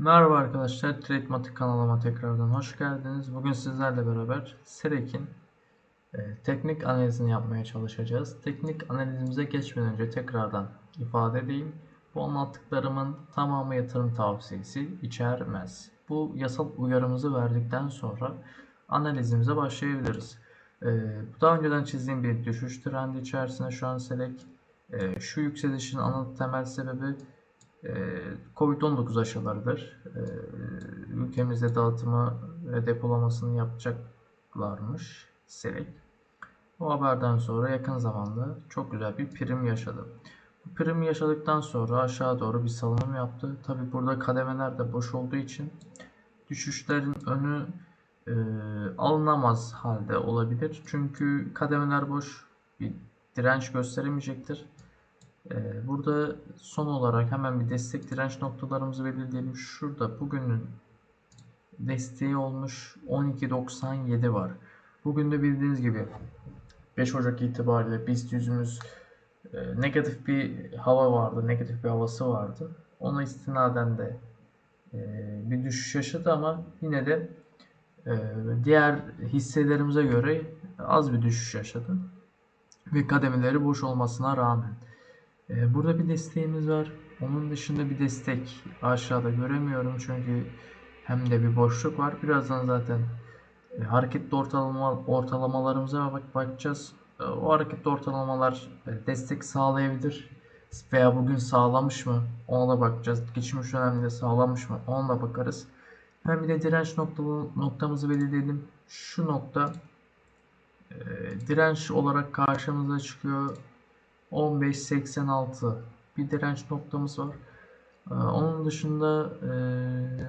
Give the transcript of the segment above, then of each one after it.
Merhaba arkadaşlar, Tradematik kanalıma tekrardan hoş geldiniz. Bugün sizlerle beraber Serek'in e, teknik analizini yapmaya çalışacağız. Teknik analizimize geçmeden önce tekrardan ifade edeyim. Bu anlattıklarımın tamamı yatırım tavsiyesi içermez. Bu yasal uyarımızı verdikten sonra analizimize başlayabiliriz. E, daha önceden çizdiğim bir düşüş trendi içerisinde şu an Selek. E, şu yükselişin ana temel sebebi Covid-19 aşılarıdır. Ee, Ülkemizde dağıtımı ve depolamasını yapacaklarmış Selek. O haberden sonra yakın zamanda çok güzel bir prim yaşadı. Bu prim yaşadıktan sonra aşağı doğru bir salınım yaptı. Tabi burada kademeler de boş olduğu için düşüşlerin önü e, alınamaz halde olabilir. Çünkü kademeler boş bir direnç gösteremeyecektir. Ee, burada son olarak hemen bir destek direnç noktalarımızı belirleyelim. Şurada bugünün desteği olmuş 12.97 var. Bugün de bildiğiniz gibi 5 Ocak itibariyle BIST yüzümüz e, negatif bir hava vardı, negatif bir havası vardı. Ona istinaden de e, bir düşüş yaşadı ama yine de e, diğer hisselerimize göre az bir düşüş yaşadı. Ve kademeleri boş olmasına rağmen. Ee, burada bir desteğimiz var. Onun dışında bir destek aşağıda göremiyorum çünkü hem de bir boşluk var. Birazdan zaten e, hareketli ortalama ortalamalarımıza bak bakacağız. E, o hareketli ortalamalar e, destek sağlayabilir veya bugün sağlamış mı ona da bakacağız. Geçmiş dönemde sağlamış mı ona da bakarız. Hem bir de direnç noktamızı belirleyelim. Şu nokta direnç olarak karşımıza çıkıyor. 15.86 bir direnç noktamız var. Ee, onun dışında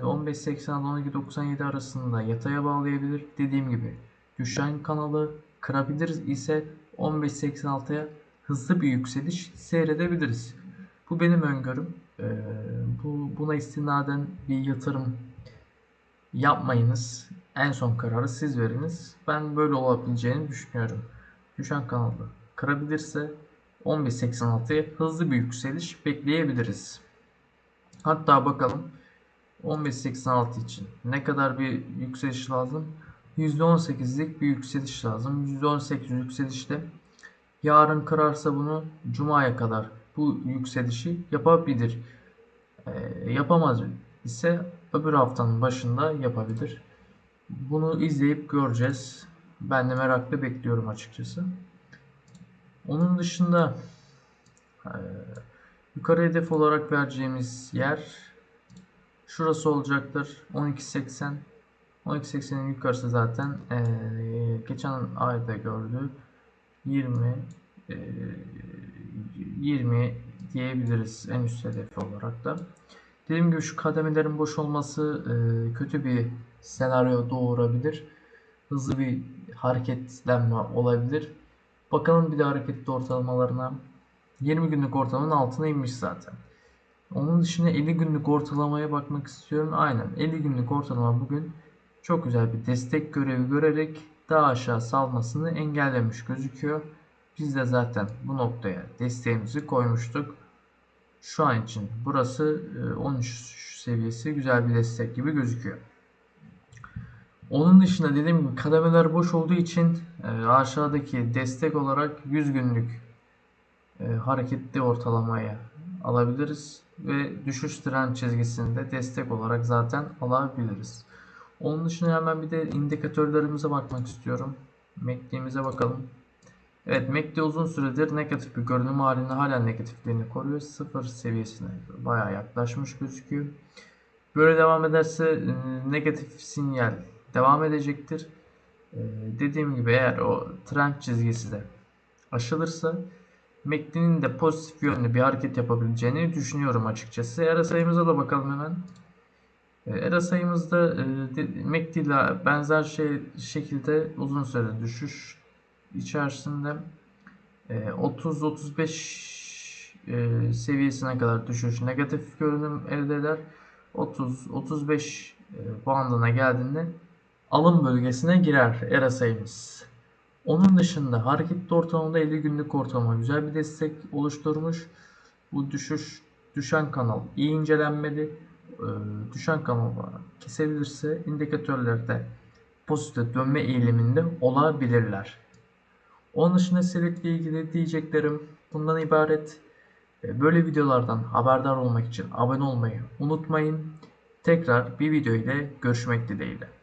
15.86-12.97 e, arasında yataya bağlayabilir. Dediğim gibi düşen kanalı kırabiliriz ise 15.86'ya hızlı bir yükseliş seyredebiliriz. Bu benim öngörüm. Ee, bu buna istinaden bir yatırım yapmayınız. En son kararı siz veriniz. Ben böyle olabileceğini düşünüyorum. Düşen kanalı kırabilirse 15.86'ya hızlı bir yükseliş bekleyebiliriz. Hatta bakalım 15.86 için ne kadar bir yükseliş lazım? %18'lik bir yükseliş lazım. %18 yükselişte yarın kırarsa bunu Cuma'ya kadar bu yükselişi yapabilir. E, yapamaz ise öbür haftanın başında yapabilir. Bunu izleyip göreceğiz. Ben de merakla bekliyorum açıkçası. Onun dışında e, yukarı hedef olarak vereceğimiz yer şurası olacaktır. 12.80 12.80'in yukarısı zaten e, geçen ayda gördü. 20 e, 20 diyebiliriz en üst hedefi olarak da. Dediğim gibi şu kademelerin boş olması e, kötü bir senaryo doğurabilir. Hızlı bir hareketlenme olabilir. Bakalım bir de hareketli ortalamalarına. 20 günlük ortalamanın altına inmiş zaten. Onun dışında 50 günlük ortalamaya bakmak istiyorum. Aynen 50 günlük ortalama bugün çok güzel bir destek görevi görerek daha aşağı salmasını engellemiş gözüküyor. Biz de zaten bu noktaya desteğimizi koymuştuk. Şu an için burası 13 e, seviyesi güzel bir destek gibi gözüküyor. Onun dışında dediğim gibi kademeler boş olduğu için e, aşağıdaki destek olarak 100 günlük e, hareketli ortalamaya alabiliriz ve düşüş trend çizgisinde destek olarak zaten alabiliriz. Onun dışında hemen bir de indikatörlerimize bakmak istiyorum. MACD'mize bakalım. Evet MACD uzun süredir negatif bir görünüm halinde hala negatifliğini koruyor. Sıfır seviyesine bayağı yaklaşmış gözüküyor. Böyle devam ederse e, negatif sinyal devam edecektir. Ee, dediğim gibi eğer o trend çizgisi de aşılırsa MACD'nin de pozitif yönlü bir hareket yapabileceğini düşünüyorum açıkçası. ERA sayımıza da bakalım hemen. E, ERA sayımızda e, MACD ile benzer şey şekilde uzun süre düşüş içerisinde 30-35 e, e, seviyesine kadar düşüş negatif görünüm elde eder. 30-35 bandına geldiğinde alım bölgesine girer ERA. Onun dışında hareketli ortalamada 50 günlük ortalama güzel bir destek oluşturmuş. Bu düşüş düşen kanal iyi incelenmeli. e, düşen kanallar kesebilirse indikatörlerde pozitif dönme eğiliminde olabilirler. Onun dışında Serek'le ilgili diyeceklerim bundan ibaret. E, Böyle videolardan haberdar olmak için abone olmayı unutmayın. Tekrar bir video ile görüşmek dileğiyle.